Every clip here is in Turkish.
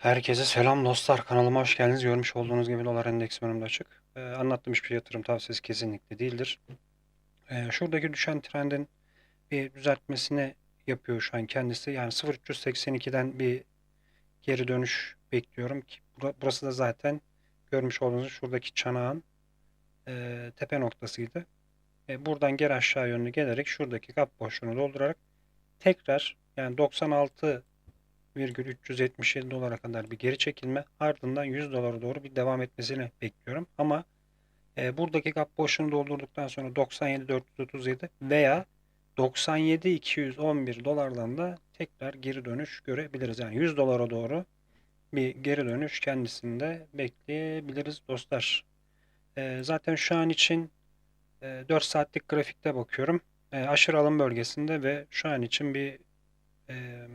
Herkese selam dostlar. Kanalıma hoş geldiniz. Görmüş olduğunuz gibi dolar endeks önümde açık. Ee, anlattığım hiçbir yatırım tavsiyesi kesinlikle değildir. Ee, şuradaki düşen trendin bir düzeltmesini yapıyor şu an kendisi. Yani 0.382'den bir geri dönüş bekliyorum ki bura- burası da zaten görmüş olduğunuz şuradaki çanağın e, tepe noktasıydı. E, buradan geri aşağı yönlü gelerek şuradaki gap boşluğunu doldurarak tekrar yani 96 377 dolara kadar bir geri çekilme ardından 100 dolara doğru bir devam etmesini bekliyorum. Ama e, buradaki gap boşluğunu doldurduktan sonra 97 437 veya 97 211 dolardan da tekrar geri dönüş görebiliriz. Yani 100 dolara doğru bir geri dönüş kendisinde bekleyebiliriz dostlar. E, zaten şu an için e, 4 saatlik grafikte bakıyorum. E, aşırı alım bölgesinde ve şu an için bir e,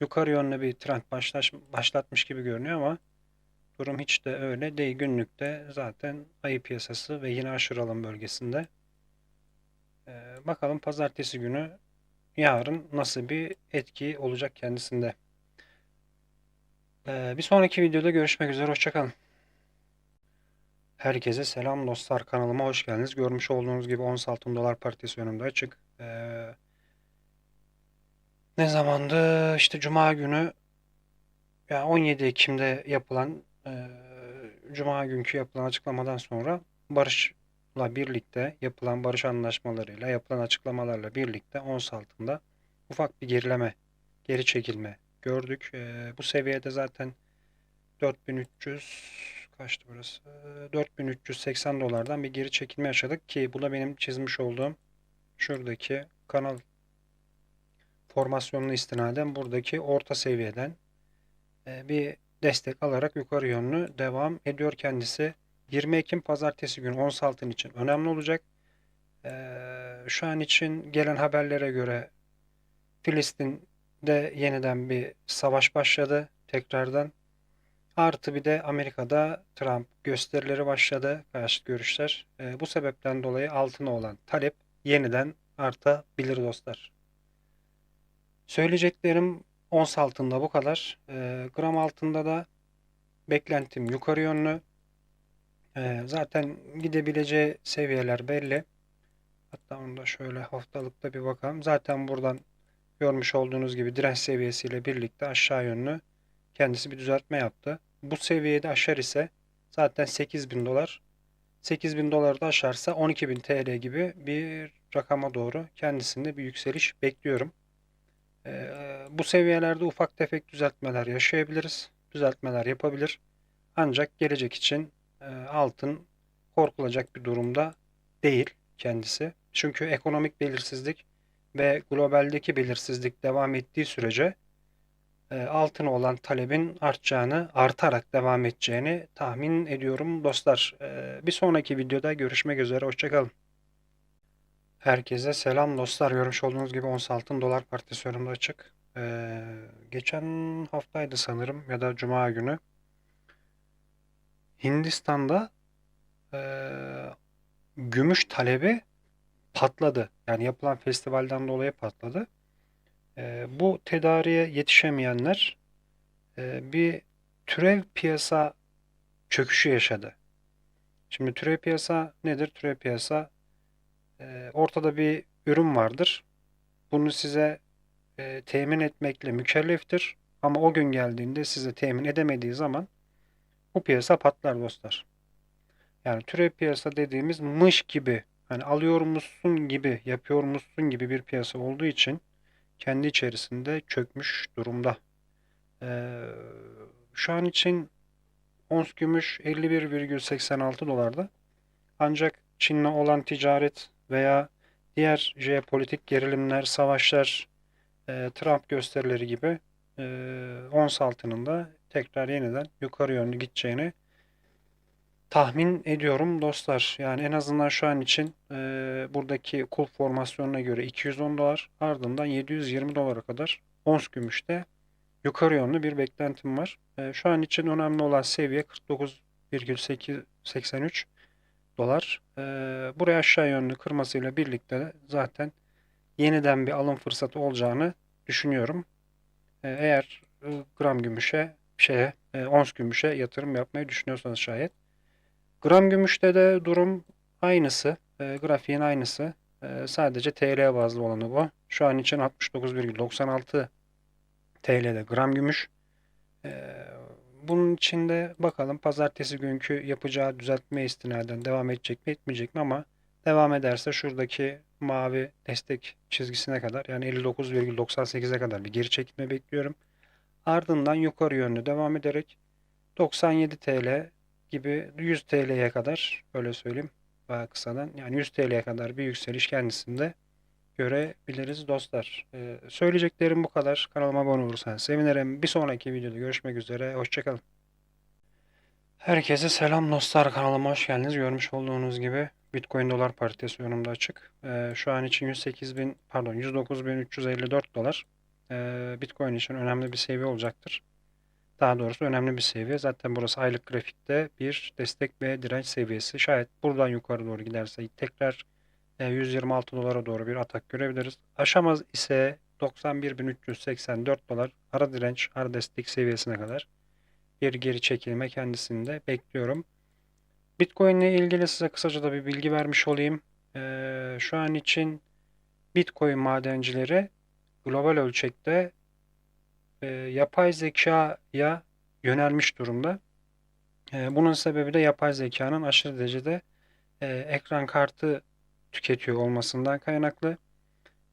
yukarı yönlü bir trend başlaş, başlatmış gibi görünüyor ama durum hiç de öyle değil. Günlükte zaten ayı piyasası ve yine aşırı alım bölgesinde. Ee, bakalım pazartesi günü yarın nasıl bir etki olacak kendisinde. Ee, bir sonraki videoda görüşmek üzere. Hoşçakalın. Herkese selam dostlar. Kanalıma hoş geldiniz. Görmüş olduğunuz gibi ons altın dolar partisi önümde açık. Ee, ne zamandı? İşte Cuma günü yani 17 Ekim'de yapılan e, Cuma günkü yapılan açıklamadan sonra barışla birlikte yapılan barış anlaşmalarıyla yapılan açıklamalarla birlikte ons altında ufak bir gerileme, geri çekilme gördük. E, bu seviyede zaten 4300 kaçtı burası? E, 4380 dolardan bir geri çekilme yaşadık ki bu da benim çizmiş olduğum şuradaki kanal formasyonuna istinaden buradaki orta seviyeden e, bir destek alarak yukarı yönlü devam ediyor kendisi. 20 Ekim pazartesi günü ons altın için önemli olacak. E, Şu an için gelen haberlere göre Filistin'de yeniden bir savaş başladı tekrardan. Artı bir de Amerika'da Trump gösterileri başladı, karşıt görüşler. E, bu sebepten dolayı altına olan talep yeniden artabilir dostlar. Söyleyeceklerim ons altında bu kadar. Ee, gram altında da beklentim yukarı yönlü. Ee, zaten gidebileceği seviyeler belli. Hatta onu da şöyle haftalıkta bir bakalım. Zaten buradan görmüş olduğunuz gibi direnç seviyesiyle birlikte aşağı yönlü kendisi bir düzeltme yaptı. Bu seviyede aşar ise zaten 8000 dolar 8000 doları da aşarsa 12000 TL gibi bir rakama doğru kendisinde bir yükseliş bekliyorum. Ee, bu seviyelerde ufak tefek düzeltmeler yaşayabiliriz. Düzeltmeler yapabilir. Ancak gelecek için e, altın korkulacak bir durumda değil kendisi. Çünkü ekonomik belirsizlik ve globaldeki belirsizlik devam ettiği sürece e, altına olan talebin artacağını, artarak devam edeceğini tahmin ediyorum dostlar. E, bir sonraki videoda görüşmek üzere. Hoşçakalın. Herkese selam dostlar. Görmüş olduğunuz gibi ons altın dolar partisi önümde açık. Ee, geçen haftaydı sanırım ya da cuma günü Hindistan'da ee, gümüş talebi patladı. Yani yapılan festivalden dolayı patladı. Ee, bu tedariğe yetişemeyenler ee, bir türev piyasa çöküşü yaşadı. Şimdi türev piyasa nedir? Türev piyasa e, ortada bir ürün vardır. Bunu size e, temin etmekle mükelleftir. Ama o gün geldiğinde size temin edemediği zaman bu piyasa patlar dostlar. Yani türev piyasa dediğimiz mış gibi hani alıyormuşsun gibi yapıyormuşsun gibi bir piyasa olduğu için kendi içerisinde çökmüş durumda. Ee, şu an için ons gümüş 51,86 dolarda. Ancak Çin'le olan ticaret veya diğer jeopolitik gerilimler, savaşlar, e, Trump gösterileri gibi e, ons altının da tekrar yeniden yukarı yönlü gideceğini tahmin ediyorum dostlar. Yani en azından şu an için e, buradaki kulp formasyonuna göre 210 dolar ardından 720 dolara kadar ons gümüşte yukarı yönlü bir beklentim var. E, şu an için önemli olan seviye 49,83 dolar. E, buraya aşağı yönlü kırmasıyla birlikte zaten yeniden bir alım fırsatı olacağını düşünüyorum. E, eğer gram gümüşe şeye e, ons gümüşe yatırım yapmayı düşünüyorsanız şayet. Gram gümüşte de durum aynısı. E, grafiğin aynısı. E, sadece TL bazlı olanı bu. Şu an için 69,96 TL'de gram gümüş. E, bunun içinde bakalım pazartesi günkü yapacağı düzeltme istinaden devam edecek mi etmeyecek mi ama devam ederse şuradaki mavi destek çizgisine kadar yani 59,98'e kadar bir geri çekilme bekliyorum. Ardından yukarı yönlü devam ederek 97 TL gibi 100 TL'ye kadar öyle söyleyeyim daha kısadan yani 100 TL'ye kadar bir yükseliş kendisinde görebiliriz dostlar. Ee, söyleyeceklerim bu kadar. Kanalıma abone olursanız sevinirim. Bir sonraki videoda görüşmek üzere. Hoşçakalın. Herkese selam dostlar. Kanalıma hoş geldiniz. Görmüş olduğunuz gibi Bitcoin dolar paritesi önümde açık. Ee, şu an için 108.000 pardon 109.354 dolar. Ee, Bitcoin için önemli bir seviye olacaktır. Daha doğrusu önemli bir seviye. Zaten burası aylık grafikte bir destek ve direnç seviyesi. Şayet buradan yukarı doğru giderse tekrar 126 dolara doğru bir atak görebiliriz. Aşamaz ise 91.384 dolar ara direnç, ara destek seviyesine kadar bir geri çekilme kendisinde bekliyorum. Bitcoin ile ilgili size kısaca da bir bilgi vermiş olayım. Ee, şu an için Bitcoin madencileri global ölçekte e, yapay zekaya yönelmiş durumda. E, bunun sebebi de yapay zekanın aşırı derecede e, ekran kartı tüketiyor olmasından kaynaklı.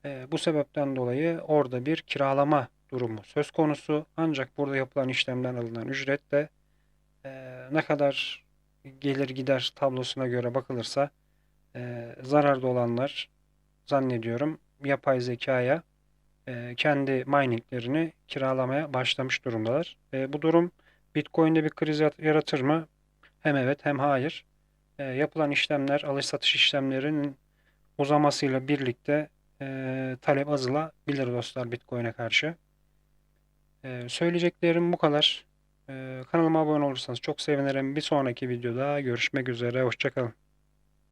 E, bu sebepten dolayı orada bir kiralama durumu söz konusu. Ancak burada yapılan işlemden alınan ücret de e, ne kadar gelir gider tablosuna göre bakılırsa e, zararda olanlar zannediyorum yapay zekaya e, kendi mininglerini kiralamaya başlamış durumdalar. E, bu durum Bitcoin'de bir kriz yaratır mı? Hem evet hem hayır. E, yapılan işlemler, alış satış işlemlerinin uzamasıyla birlikte e, talep azalabilir dostlar Bitcoin'e karşı. E, söyleyeceklerim bu kadar. E, kanalıma abone olursanız çok sevinirim. Bir sonraki videoda görüşmek üzere. Hoşçakalın.